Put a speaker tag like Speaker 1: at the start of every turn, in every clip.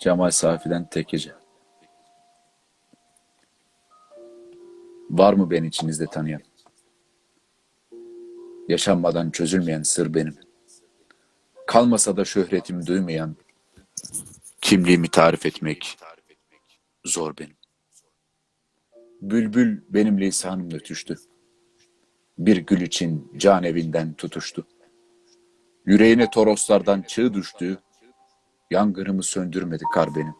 Speaker 1: Cemal Safi'den Tekece. Var mı beni içinizde tanıyan? Yaşanmadan çözülmeyen sır benim. Kalmasa da şöhretimi duymayan, kimliğimi tarif etmek zor benim. Bülbül benim lisanımla ötüştü. Bir gül için can evinden tutuştu. Yüreğine toroslardan çığ düştü. Yangınımı söndürmedi kar benim.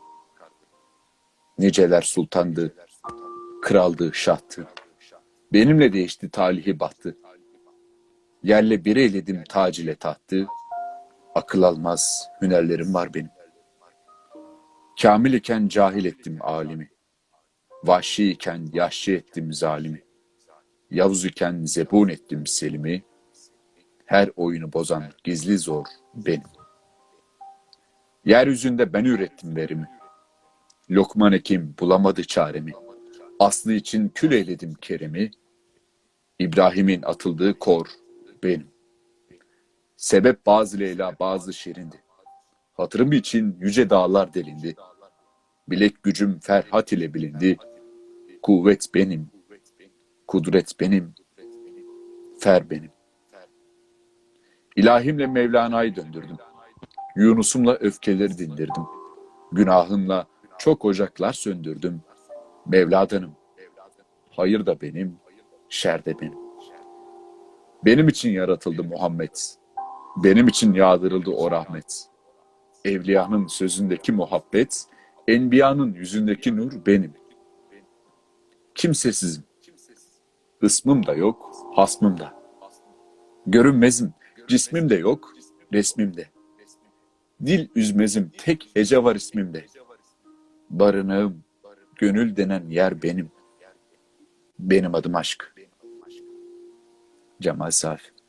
Speaker 1: Niceler sultandı, kraldı, şahtı. Benimle değişti talihi bahtı. Yerle bir eyledim tac ile tahtı. Akıl almaz hünerlerim var benim. Kamil iken cahil ettim alimi. Vahşi iken yaşlı ettim zalimi. Yavuz iken zebun ettim selimi. Her oyunu bozan gizli zor benim. Yeryüzünde ben ürettim verimi. Lokman Hekim bulamadı çaremi. Aslı için kül eyledim keremi. İbrahim'in atıldığı kor benim. Sebep bazı Leyla bazı şirindi. Hatırım için yüce dağlar delindi. Bilek gücüm Ferhat ile bilindi. Kuvvet benim, kudret benim, fer benim. İlahimle Mevlana'yı döndürdüm. Yunus'umla öfkeleri dindirdim. Günahımla çok ocaklar söndürdüm. Mevladanım. Hayır da benim, şer de benim. Benim için yaratıldı Muhammed. Benim için yağdırıldı o rahmet. Evliyanın sözündeki muhabbet, enbiyanın yüzündeki nur benim. Kimsesizim. Ismım da yok, hasmım da. Görünmezim, cismim de yok, resmim de. Dil üzmezim, tek hece var ismimde. Barınağım, gönül denen yer benim. Benim adım aşk. Cemal Safi.